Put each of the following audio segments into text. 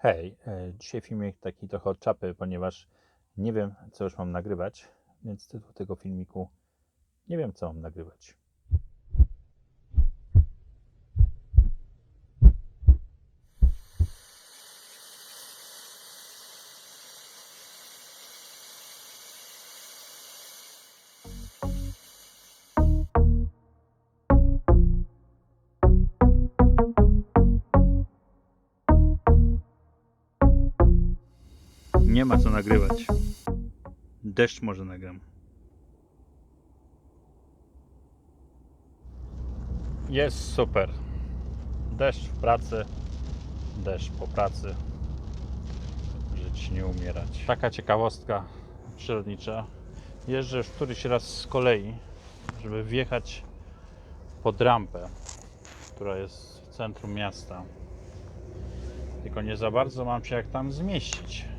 Hej, e, dzisiaj filmik taki trochę od czapy, ponieważ nie wiem, co już mam nagrywać, więc tytuł tego filmiku nie wiem, co mam nagrywać. Nie ma co nagrywać. Deszcz może nagram. Jest super. Deszcz w pracy, deszcz po pracy. Żyć nie umierać. Taka ciekawostka przyrodnicza. Jeżdżę już któryś raz z kolei, żeby wjechać pod rampę, która jest w centrum miasta. Tylko nie za bardzo mam się jak tam zmieścić.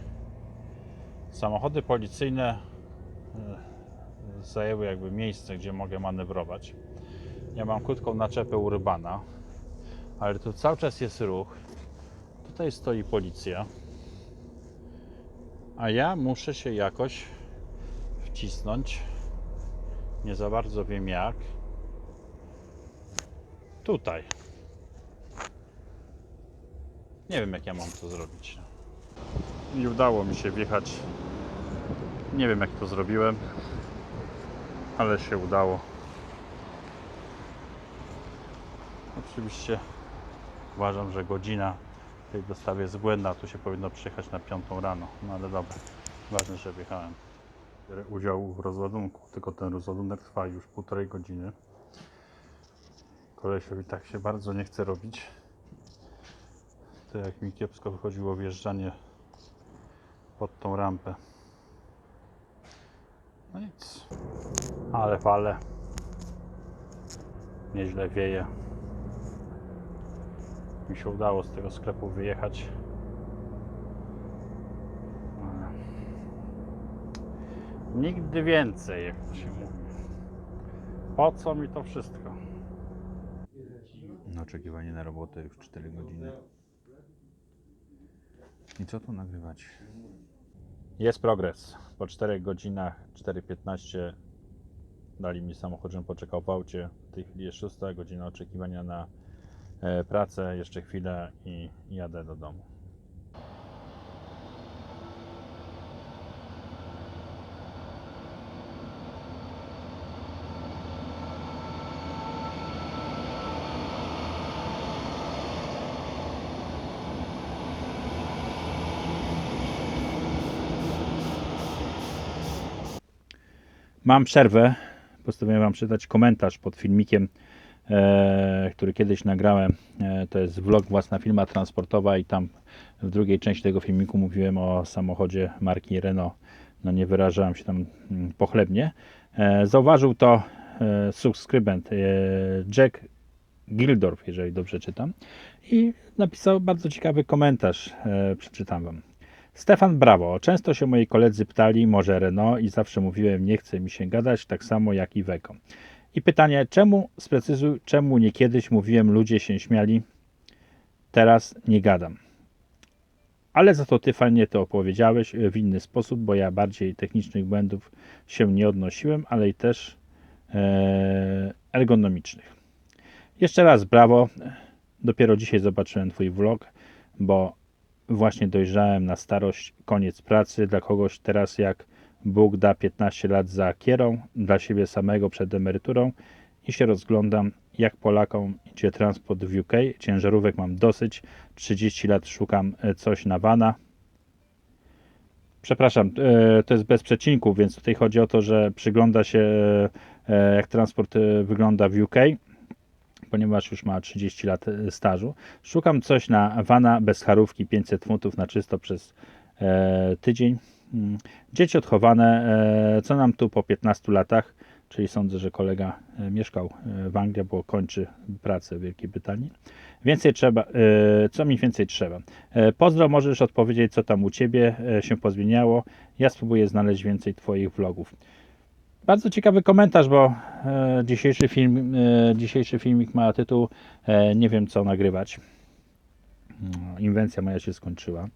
Samochody policyjne e, zajęły jakby miejsce, gdzie mogę manewrować. Ja mam krótką naczepę urbana, ale tu cały czas jest ruch. Tutaj stoi policja. A ja muszę się jakoś wcisnąć. Nie za bardzo wiem jak. Tutaj. Nie wiem jak ja mam to zrobić. Nie udało mi się wjechać. Nie wiem jak to zrobiłem, ale się udało. Oczywiście uważam, że godzina tej dostawy jest błędna. Tu się powinno przyjechać na 5 rano. No ale dobra, ważne, że wjechałem. Biorę udział w rozładunku, tylko ten rozładunek trwa już półtorej godziny. Kolesiowi tak się bardzo nie chce robić. To jak mi kiepsko wychodziło wjeżdżanie pod tą rampę. No nic. Ale fale. Nieźle wieje. Mi się udało z tego sklepu wyjechać. Ale Nigdy więcej, jak to się mówi. Po co mi to wszystko? Na oczekiwanie na robotę już 4 godziny. I co tu nagrywać? Jest progres. Po 4 godzinach, 4.15 dali mi samochód, żebym poczekał w aucie. W tej chwili jest 6 godzina oczekiwania na e, pracę. Jeszcze chwilę i jadę do domu. Mam przerwę. Postanowiłem Wam czytać komentarz pod filmikiem, e, który kiedyś nagrałem. E, to jest vlog Własna firma transportowa i tam w drugiej części tego filmiku mówiłem o samochodzie marki Renault. No nie wyrażałem się tam mm, pochlebnie. E, zauważył to e, subskrybent e, Jack Gildorf, jeżeli dobrze czytam. I napisał bardzo ciekawy komentarz. E, przeczytam Wam. Stefan Brawo. Często się moi koledzy pytali, może Renault i zawsze mówiłem, nie chce mi się gadać, tak samo jak i Weko. I pytanie, czemu, sprecyzuj, czemu nie kiedyś mówiłem, ludzie się śmiali, teraz nie gadam. Ale za to ty fajnie to opowiedziałeś e, w inny sposób, bo ja bardziej technicznych błędów się nie odnosiłem, ale i też e, ergonomicznych. Jeszcze raz brawo. Dopiero dzisiaj zobaczyłem twój vlog, bo właśnie dojrzałem na starość, koniec pracy dla kogoś teraz jak Bóg da 15 lat za kierą, dla siebie samego przed emeryturą i się rozglądam, jak Polakom idzie transport w UK. Ciężarówek mam dosyć, 30 lat szukam e, coś na wana. Przepraszam, e, to jest bez przecinków, więc tutaj chodzi o to, że przygląda się e, jak transport wygląda w UK ponieważ już ma 30 lat e, stażu. Szukam coś na wana bez charówki 500 funtów na czysto przez e, tydzień. Mm. Dzieci odchowane, e, co nam tu po 15 latach, czyli sądzę, że kolega e, mieszkał e, w Anglii, bo kończy pracę w Wielkiej Brytanii. Więcej trzeba, co mi więcej trzeba? Pozdro, możesz odpowiedzieć, co tam u Ciebie się pozmieniało. Ja spróbuję znaleźć więcej Twoich vlogów. Bardzo ciekawy komentarz, bo e, dzisiejszy, film, e, dzisiejszy filmik ma tytuł e, Nie wiem co nagrywać. mm, inwencja moja się skończyła.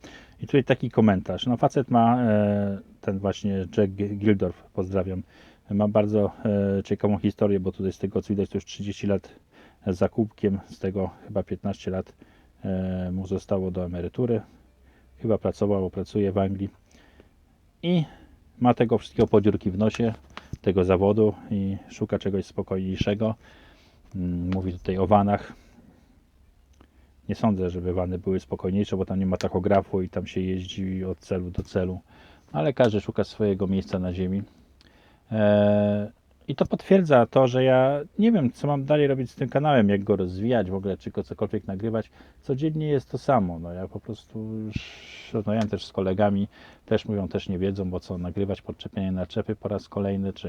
I tutaj taki komentarz. No facet ma, e, ten właśnie Jack Gildorf, pozdrawiam, ma bardzo e, ciekawą historię, bo tutaj z tego co widać to już 30 lat za kubkiem, z tego chyba 15 lat e, mu zostało do emerytury. Chyba pracował, albo pracuje w Anglii. I ma tego wszystkiego podziurki w nosie, tego zawodu i szuka czegoś spokojniejszego. Mm, Mówi tutaj o vanach. Nie sądzę, żeby wany były spokojniejsze, bo tam nie ma tachografu i tam się jeździ od celu do celu. Ale każdy szuka swojego miejsca na ziemi. Eee, I to potwierdza to, że ja nie wiem, co mam dalej robić z tym kanałem, jak go rozwijać w ogóle, czy go cokolwiek nagrywać. Codziennie jest to samo. No ja po prostu już rozmawiałem też z kolegami, też mówią, też nie wiedzą, bo co nagrywać podczepianie naczepy po raz kolejny, czy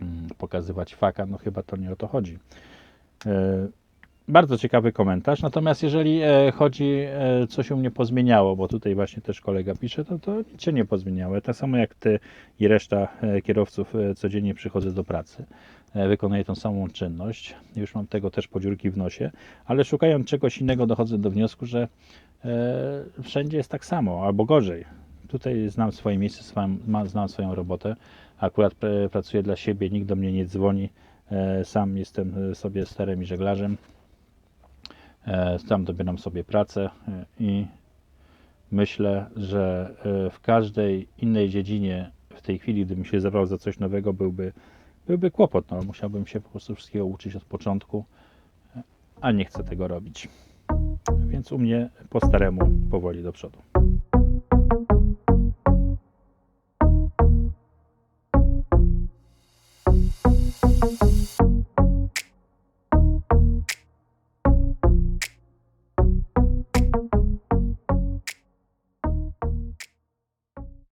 mm, pokazywać faka, no chyba to nie o to chodzi. E, Bardzo ciekawy komentarz. Natomiast jeżeli e, chodzi, e, co się u mnie pozmieniało, bo tutaj właśnie też kolega pisze, to, to nic się nie pozmieniało. Tak samo jak ty i reszta e, kierowców codziennie przychodzę do pracy. Wykonuję tą samą czynność. Już mam tego też podziurki w nosie, ale szukając czegoś innego dochodzę do wniosku, że wszędzie jest tak samo, albo gorzej. Tutaj znam swoje miejsce, znam swoją robotę. Akurat pracuję dla siebie, nikt do mnie nie dzwoni. Sam jestem sobie sterem i żeglarzem. E, Sam dobieram sobie pracę e, i myślę, że e, w każdej innej dziedzinie w tej chwili, gdybym się zabrał za coś nowego, byłby, byłby kłopot. No, musiałbym się po prostu wszystkiego uczyć od początku, a nie chcę tego robić. Więc u mnie po staremu powoli do przodu.